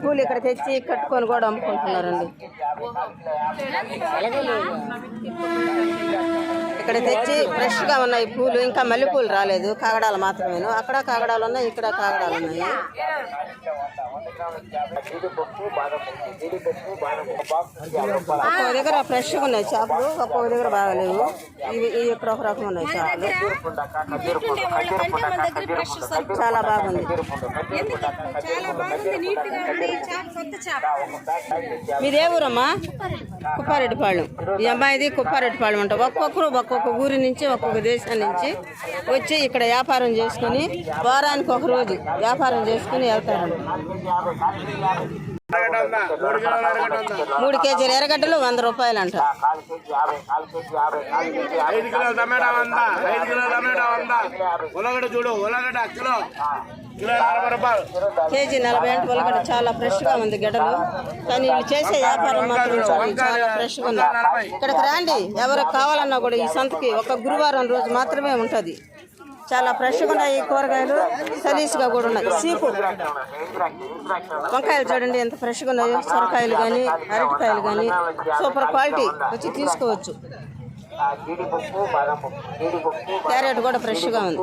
పూలు ఇక్కడ తెచ్చి కట్టుకొని కూడా అమ్ముకుంటున్నారండి. ఇక్కడ తెచ్చి ఫ్రెష్గా ఉన్నాయి పూలు ఇంకా మల్లెపూలు రాలేదు. కాగడాలు మాత్రమేను. అక్కడ కాగడాలు ఉన్నాయి ఇక్కడ కాగడాలు ఉన్నాయి. దగ్గర ఫ్రెష్గా ఉన్నాయి చేపలు ఒక్కొక్క దగ్గర బాగాలేవు. ఇవి ఇవి ఇక్కడ ఒక రకం ఉన్నాయి చేపలు. చాలా బాగుంది. మీదే ఊరమ్మా? కుప్పారెడ్డిపాళెం. ఈ అమ్మాయిది కుప్పారెడ్డిపాళెం అంట. ఒక్కొక్కరు ఒక్కొక్క ఊరి నుంచి ఒక్కొక్క దేశం నుంచి వచ్చి ఇక్కడ వ్యాపారం చేసుకుని వారానికి ఒక రోజు వ్యాపారం చేసుకుని వెళ్తారంట మూడు కేజీలు ఎర్రగడ్డలు వంద రూపాయలు అంట. ఐదు కిలోల టమాటా వంద ఐదు కిలోల టమాటా వంద. ఉల్లగడ్డ చూడు ఉల్లగడ్డ కిలో. కేజీ నలభై అంటే ఉల్లగడ్డ చాలా ఫ్రెష్గా ఉంది గడ్డలు. కానీ వీళ్ళు చేసే వ్యాపారం మాత్రం చాలా ఫ్రెష్గా ఉంది ఇక్కడికి రండి. ఎవరికి కావాలన్నా కూడా ఈ సంతకి ఒక గురువారం రోజు మాత్రమే ఉంటుంది. చాలా ఫ్రెష్గా ఉన్నాయి కూరగాయలు సలీస్గా కూడా ఉన్నాయి. సీపు వంకాయలు చూడండి ఎంత ఫ్రెష్గా ఉన్నాయో. సొరకాయలు కానీ అరటికాయలు కానీ సూపర్ క్వాలిటీ. వచ్చి తీసుకోవచ్చు. క్యారెట్ కూడా ఫ్రెష్గా ఉంది.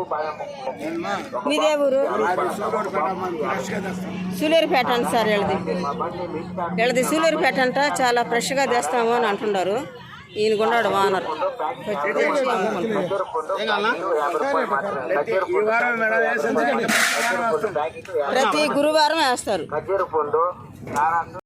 మీదే ఊరు? సూలూరుపేట అంట సార్ వీళ్ళది. వీళ్ళది సూలూరుపేట అంట చాలా ఫ్రెష్గా తెస్తాము అని అంటున్నారు. ఈయన కొన్నాడు వానర్. ఈ ప్రతి గురువారం వేస్తారు.